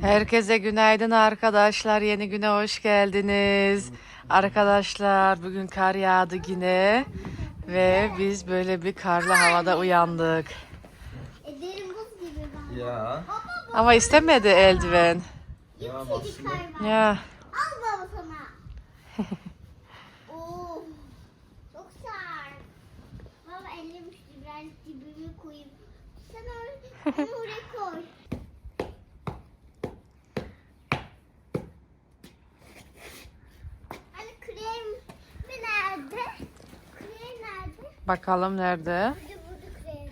Herkese günaydın arkadaşlar. Yeni güne hoş geldiniz. Arkadaşlar bugün kar yağdı yine. Ve biz böyle bir karlı havada uyandık. Ya. Ama istemedi eldiven. Ya. Ya Al baba sana. Oo. Çok sert. Baba ellemiş biraz dibimi koyayım. Sen oraya, oraya koy. Hani krem mi nerede? Krem nerede? Bakalım nerede? Burada burada krem.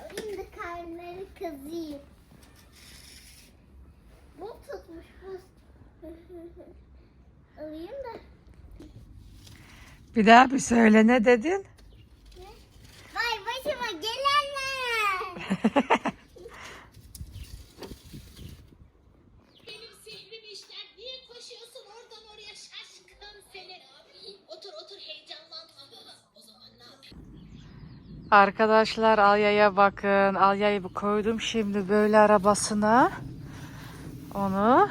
Alayım da karnları kazıyım. Buz tutmuş buz. Alayım da. Bir daha bir söyle ne dedin? Arkadaşlar Alya'ya bakın. Alya'yı koydum şimdi böyle arabasına. Onu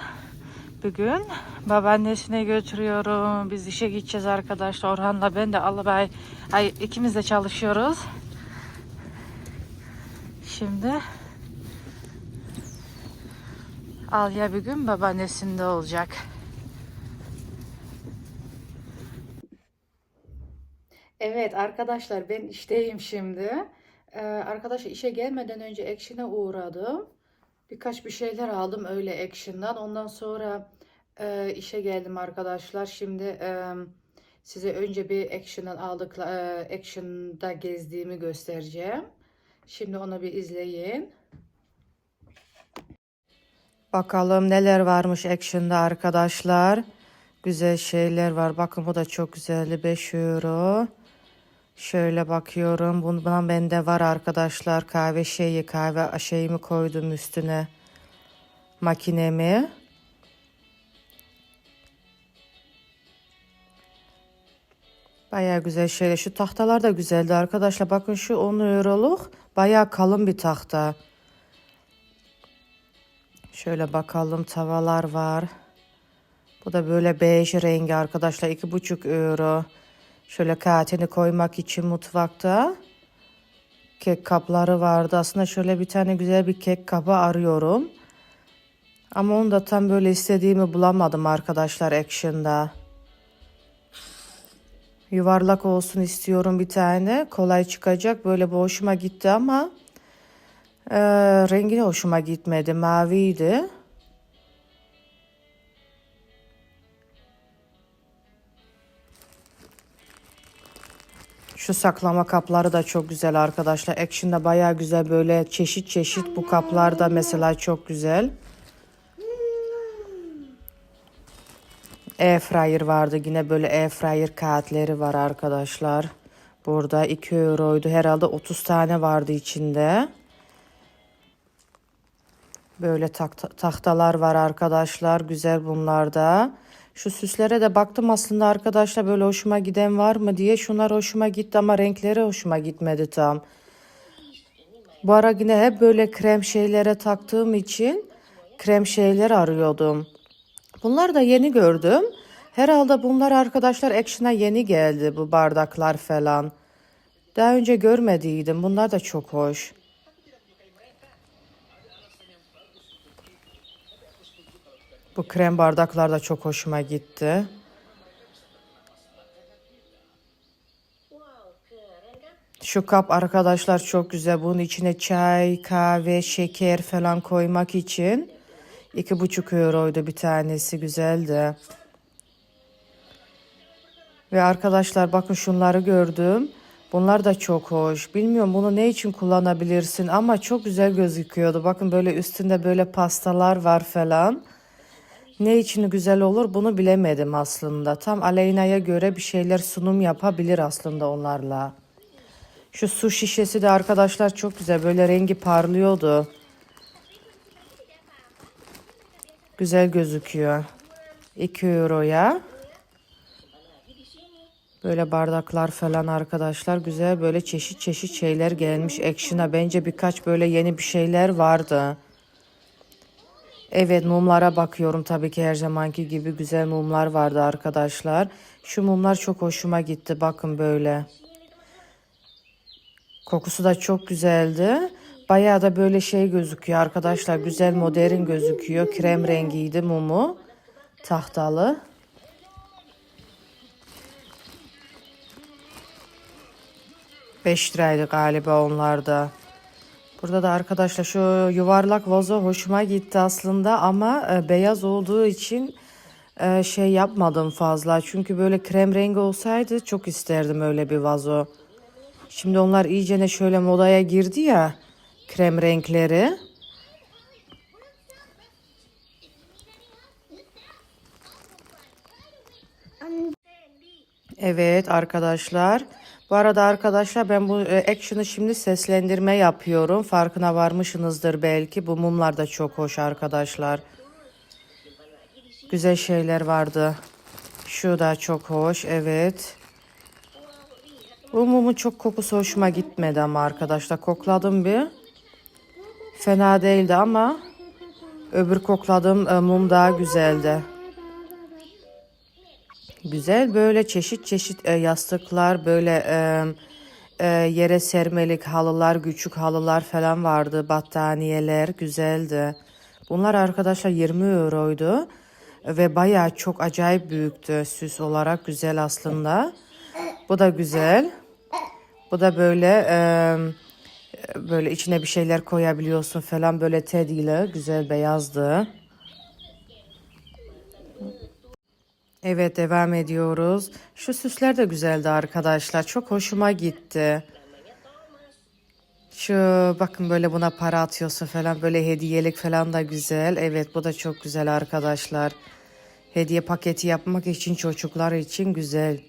bugün babaannesine götürüyorum. Biz işe gideceğiz arkadaşlar. Orhan'la ben de Alabay. Ay ikimiz de çalışıyoruz. Şimdi Alya bugün babaannesinde olacak. Evet arkadaşlar ben işteyim şimdi. Ee, arkadaşlar işe gelmeden önce Action'a uğradım. Birkaç bir şeyler aldım öyle Action'dan. Ondan sonra e, işe geldim arkadaşlar. Şimdi e, size önce bir Action'dan aldık e, Action'da gezdiğimi göstereceğim. Şimdi onu bir izleyin. Bakalım neler varmış Action'da arkadaşlar. Güzel şeyler var. Bakın bu da çok güzeldi. 5 euro. Şöyle bakıyorum. Bundan bende var arkadaşlar. Kahve şeyi, kahve şeyimi koydum üstüne. Makinemi. Baya güzel şeyler. Şu tahtalar da güzeldi arkadaşlar. Bakın şu 10 euroluk. Baya kalın bir tahta. Şöyle bakalım tavalar var. Bu da böyle bej rengi arkadaşlar. 2,5 euro. Şöyle kağıtını koymak için mutfakta. Kek kapları vardı. Aslında şöyle bir tane güzel bir kek kabı arıyorum. Ama onu da tam böyle istediğimi bulamadım arkadaşlar Action'da. Yuvarlak olsun istiyorum bir tane. Kolay çıkacak. Böyle bu hoşuma gitti ama e, rengi hoşuma gitmedi. Maviydi. Şu saklama kapları da çok güzel arkadaşlar. Action'da baya güzel böyle çeşit çeşit bu kaplar da mesela çok güzel. Airfryer vardı yine böyle airfryer kağıtları var arkadaşlar. Burada 2 euroydu. Herhalde 30 tane vardı içinde. Böyle tahta- tahtalar var arkadaşlar. Güzel bunlar da. Şu süslere de baktım aslında arkadaşlar böyle hoşuma giden var mı diye. Şunlar hoşuma gitti ama renkleri hoşuma gitmedi tam. Bu ara yine hep böyle krem şeylere taktığım için krem şeyler arıyordum. Bunlar da yeni gördüm. Herhalde bunlar arkadaşlar Action'a yeni geldi bu bardaklar falan. Daha önce görmediydim. Bunlar da çok hoş. Bu krem bardaklar da çok hoşuma gitti. Şu kap arkadaşlar çok güzel. Bunun içine çay, kahve, şeker falan koymak için. iki buçuk euroydu bir tanesi. Güzeldi. Ve arkadaşlar bakın şunları gördüm. Bunlar da çok hoş. Bilmiyorum bunu ne için kullanabilirsin ama çok güzel gözüküyordu. Bakın böyle üstünde böyle pastalar var falan. Ne için güzel olur bunu bilemedim aslında. Tam Aleyna'ya göre bir şeyler sunum yapabilir aslında onlarla. Şu su şişesi de arkadaşlar çok güzel. Böyle rengi parlıyordu. Güzel gözüküyor. 2 euroya. Böyle bardaklar falan arkadaşlar güzel böyle çeşit çeşit şeyler gelmiş Action'a. Bence birkaç böyle yeni bir şeyler vardı. Evet mumlara bakıyorum tabii ki her zamanki gibi güzel mumlar vardı arkadaşlar. Şu mumlar çok hoşuma gitti bakın böyle. Kokusu da çok güzeldi. Bayağı da böyle şey gözüküyor arkadaşlar. Güzel modern gözüküyor. Krem rengiydi mumu. Tahtalı. Beş liraydı galiba onlarda. Burada da arkadaşlar şu yuvarlak vazo hoşuma gitti aslında ama e, beyaz olduğu için e, şey yapmadım fazla. Çünkü böyle krem rengi olsaydı çok isterdim öyle bir vazo. Şimdi onlar iyicene şöyle modaya girdi ya krem renkleri. Evet arkadaşlar. Bu arada arkadaşlar ben bu e, action'ı şimdi seslendirme yapıyorum. Farkına varmışsınızdır belki. Bu mumlar da çok hoş arkadaşlar. Güzel şeyler vardı. Şu da çok hoş. Evet. Bu mumun çok kokusu hoşuma gitmedi ama arkadaşlar. Kokladım bir. Fena değildi ama öbür kokladığım e, mum daha güzeldi. Güzel böyle çeşit çeşit e, yastıklar böyle e, e, yere sermelik halılar küçük halılar falan vardı battaniyeler güzeldi. Bunlar arkadaşlar 20 euroydu ve bayağı çok acayip büyüktü süs olarak güzel aslında. Bu da güzel. Bu da böyle e, böyle içine bir şeyler koyabiliyorsun falan böyle teddy'li güzel beyazdı. Evet devam ediyoruz. Şu süsler de güzeldi arkadaşlar. Çok hoşuma gitti. Şu bakın böyle buna para atıyorsun falan böyle hediyelik falan da güzel. Evet bu da çok güzel arkadaşlar. Hediye paketi yapmak için çocuklar için güzel.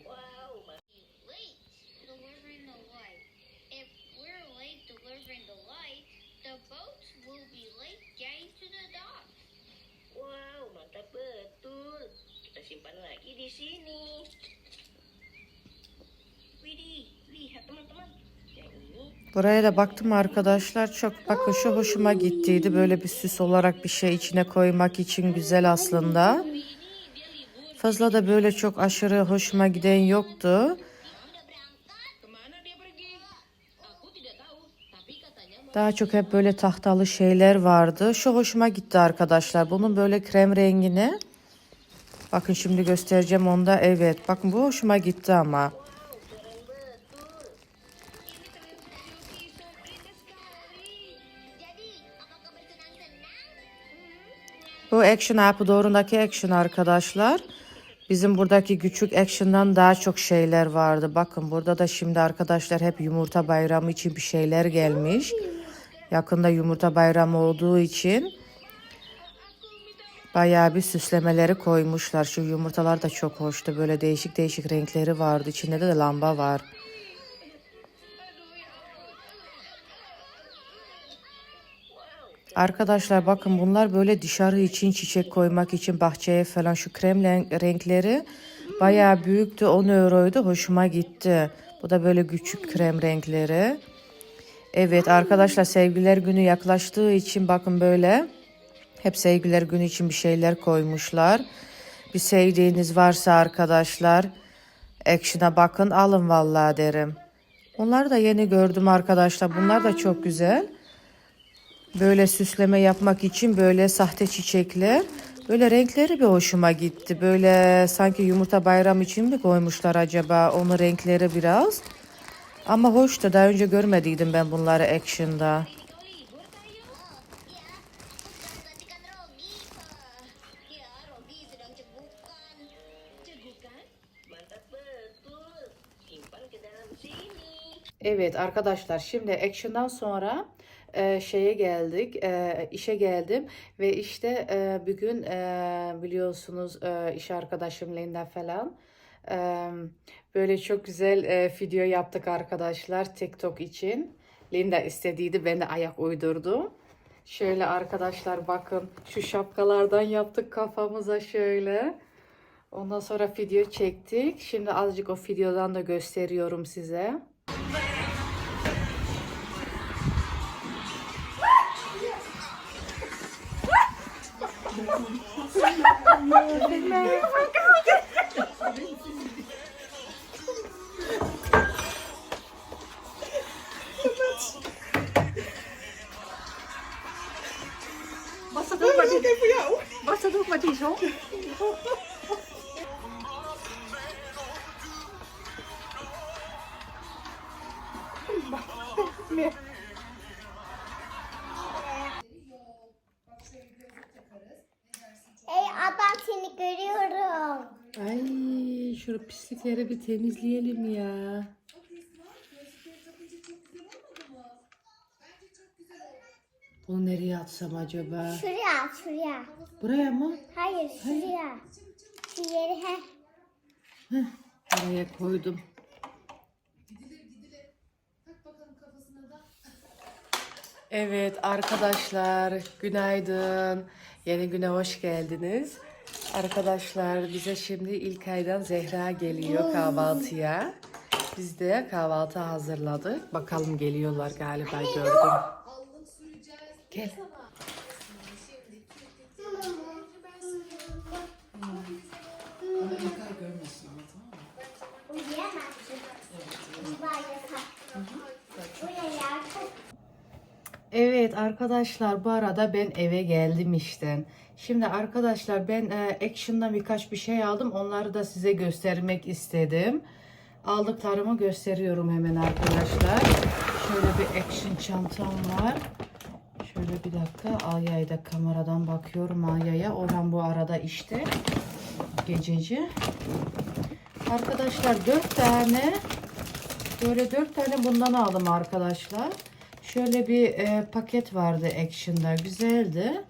Simpan lagi di sini. Widih, lihat teman-teman. Yang ini Buraya da baktım arkadaşlar. Çok bakın şu hoşuma gittiydi. Böyle bir süs olarak bir şey içine koymak için güzel aslında. Fazla da böyle çok aşırı hoşuma giden yoktu. Daha çok hep böyle tahtalı şeyler vardı. Şu hoşuma gitti arkadaşlar. Bunun böyle krem rengini. Bakın şimdi göstereceğim onda. Evet bakın bu hoşuma gitti ama. Bu Action App'ı doğrundaki Action arkadaşlar. Bizim buradaki küçük Action'dan daha çok şeyler vardı. Bakın burada da şimdi arkadaşlar hep yumurta bayramı için bir şeyler gelmiş. Yakında yumurta bayramı olduğu için bayağı bir süslemeleri koymuşlar. Şu yumurtalar da çok hoştu. Böyle değişik değişik renkleri vardı. İçinde de lamba var. Arkadaşlar bakın bunlar böyle dışarı için çiçek koymak için bahçeye falan şu krem renkleri bayağı büyüktü 10 euroydu hoşuma gitti. Bu da böyle küçük krem renkleri. Evet arkadaşlar sevgililer günü yaklaştığı için bakın böyle hep sevgililer günü için bir şeyler koymuşlar. Bir sevdiğiniz varsa arkadaşlar Action'a bakın alın vallahi derim. Onları da yeni gördüm arkadaşlar. Bunlar da çok güzel. Böyle süsleme yapmak için böyle sahte çiçekler. Böyle renkleri bir hoşuma gitti. Böyle sanki yumurta bayram için mi koymuşlar acaba? Onun renkleri biraz. Ama hoştu. Daha önce görmediydim ben bunları action'da. Evet arkadaşlar şimdi action'dan sonra e, şeye geldik e, işe geldim ve işte e, bugün e, biliyorsunuz e, iş arkadaşım Linda falan e, böyle çok güzel e, video yaptık arkadaşlar TikTok için. Linda istediydi ben de ayak uydurdum. Şöyle arkadaşlar bakın şu şapkalardan yaptık kafamıza şöyle. Ondan sonra video çektik. Şimdi azıcık o videodan da gösteriyorum size. Basta doon pa dito. Basta doon pa dito. Mer. Şu pislikleri bir temizleyelim ya. Bunu nereye atsam acaba? Şuraya şuraya. Buraya mı? Hayır şuraya. Şu yeri he. Buraya koydum. Evet arkadaşlar günaydın. Yeni güne hoş geldiniz. Arkadaşlar bize şimdi ilk aydan Zehra geliyor kahvaltıya. Biz de kahvaltı hazırladık. Bakalım geliyorlar galiba gördüm. Gel. Uyuyamazsın. Buraya kalk. Buraya kalk. Evet arkadaşlar bu arada ben eve geldim işten. Şimdi arkadaşlar ben e, Action'dan birkaç bir şey aldım. Onları da size göstermek istedim. Aldıklarımı gösteriyorum hemen arkadaşlar. Şöyle bir Action çantam var. Şöyle bir dakika Alya'ya da kameradan bakıyorum Alya'ya. Orhan bu arada işte gececi. Arkadaşlar dört tane Böyle dört tane bundan aldım arkadaşlar. Şöyle bir e, paket vardı Action'da. Güzeldi.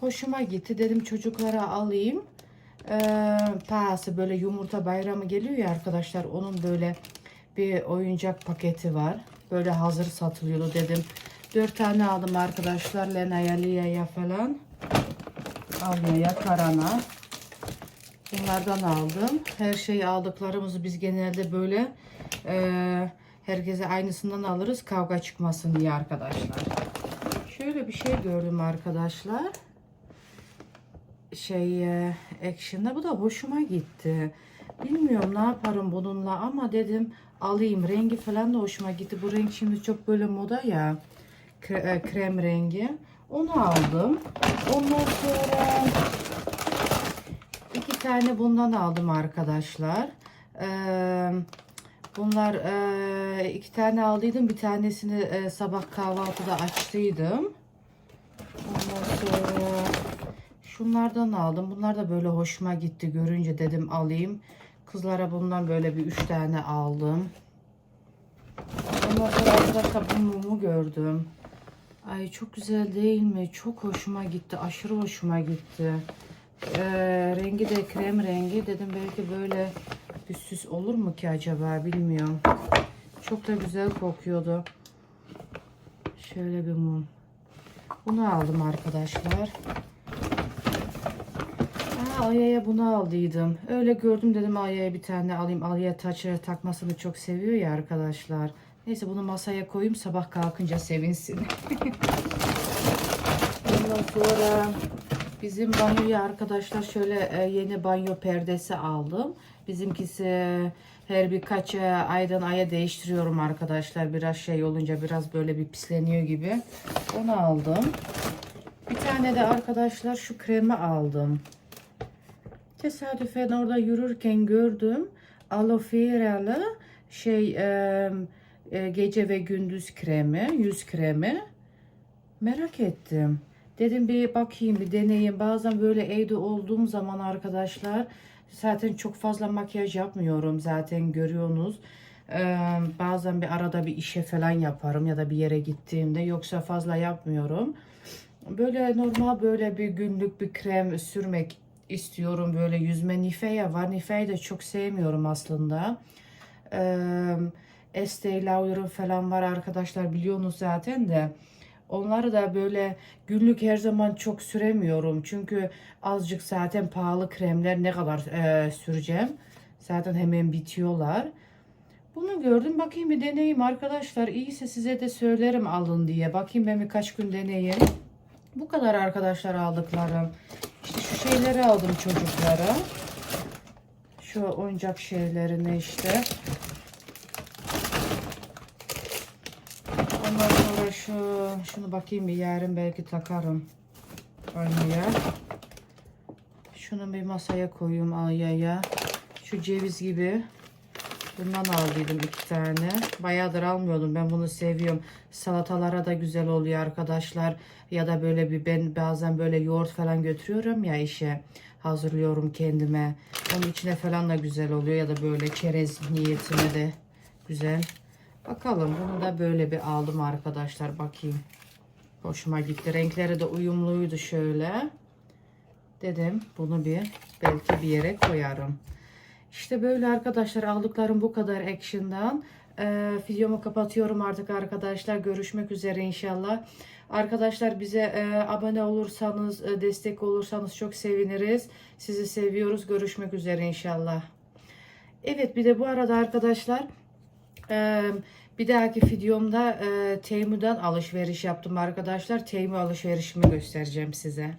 Hoşuma gitti. Dedim çocuklara alayım. E, pahası böyle yumurta bayramı geliyor ya arkadaşlar. Onun böyle bir oyuncak paketi var. Böyle hazır satılıyordu dedim. Dört tane aldım arkadaşlar. Lena'ya, Lia'ya falan. Alya'ya, Karan'a. Bunlardan aldım. Her şeyi aldıklarımızı biz genelde böyle e, herkese aynısından alırız. Kavga çıkmasın diye arkadaşlar. Şöyle bir şey gördüm arkadaşlar. Şey e, Action'da bu da hoşuma gitti. Bilmiyorum ne yaparım bununla ama dedim alayım. Rengi falan da hoşuma gitti. Bu renk şimdi çok böyle moda ya. Kre- e, krem rengi. Onu aldım. Ondan sonra İki tane bundan aldım arkadaşlar. Ee, bunlar e, iki tane aldıydım. Bir tanesini e, sabah kahvaltıda açtıydım. Ondan sonra şunlardan aldım. Bunlar da böyle hoşuma gitti. Görünce dedim alayım. Kızlara bundan böyle bir üç tane aldım. Ondan sonra arkadaşlar bu mumu gördüm. Ay çok güzel değil mi? Çok hoşuma gitti. Aşırı hoşuma gitti. Ee, rengi de krem rengi. Dedim belki böyle bir süs olur mu ki acaba bilmiyorum. Çok da güzel kokuyordu. Şöyle bir mum. Bunu aldım arkadaşlar. Aya'ya bunu aldıydım. Öyle gördüm dedim Aya'ya bir tane alayım. Aya'ya taçı takmasını çok seviyor ya arkadaşlar. Neyse bunu masaya koyayım sabah kalkınca sevinsin. Ondan sonra bizim banyoya arkadaşlar şöyle e, yeni banyo perdesi aldım. Bizimkisi her birkaç e, aydan aya değiştiriyorum arkadaşlar. Biraz şey olunca biraz böyle bir pisleniyor gibi. Onu aldım. Bir tane de arkadaşlar şu kremi aldım. Tesadüfen orada yürürken gördüm. Aloe Vera'lı şey e, e, gece ve gündüz kremi, yüz kremi. Merak ettim. Dedim bir bakayım bir deneyeyim. Bazen böyle evde olduğum zaman arkadaşlar zaten çok fazla makyaj yapmıyorum zaten görüyorsunuz. Ee, bazen bir arada bir işe falan yaparım ya da bir yere gittiğimde yoksa fazla yapmıyorum. Böyle normal böyle bir günlük bir krem sürmek istiyorum. Böyle yüzme Nivea var. Nivea'yı da çok sevmiyorum aslında. Ee, Estee Lauder'ın falan var arkadaşlar biliyorsunuz zaten de. Onları da böyle günlük her zaman çok süremiyorum. Çünkü azıcık zaten pahalı kremler ne kadar e, süreceğim. Zaten hemen bitiyorlar. Bunu gördüm. Bakayım bir deneyeyim arkadaşlar. İyiyse size de söylerim alın diye. Bakayım ben birkaç gün deneyeyim. Bu kadar arkadaşlar aldıklarım. İşte şu şeyleri aldım çocuklara. Şu oyuncak şeylerini işte. Ondan sonra şu şunu bakayım bir yarın belki takarım. Aynaya. Şunu bir masaya koyayım ayaya. Şu ceviz gibi. Bundan aldıydım iki tane. Bayağıdır almıyordum. Ben bunu seviyorum. Salatalara da güzel oluyor arkadaşlar. Ya da böyle bir ben bazen böyle yoğurt falan götürüyorum ya işe. Hazırlıyorum kendime. Onun içine falan da güzel oluyor. Ya da böyle çerez niyetine de güzel. Bakalım bunu da böyle bir aldım arkadaşlar. Bakayım. Hoşuma gitti. Renkleri de uyumluydu şöyle. Dedim bunu bir belki bir yere koyarım. İşte böyle arkadaşlar aldıklarım bu kadar action'dan. Ee, videomu kapatıyorum artık arkadaşlar. Görüşmek üzere inşallah. Arkadaşlar bize e, abone olursanız, e, destek olursanız çok seviniriz. Sizi seviyoruz. Görüşmek üzere inşallah. Evet bir de bu arada arkadaşlar e, bir dahaki videomda e, Teymu'dan alışveriş yaptım arkadaşlar. Teymu alışverişimi göstereceğim size.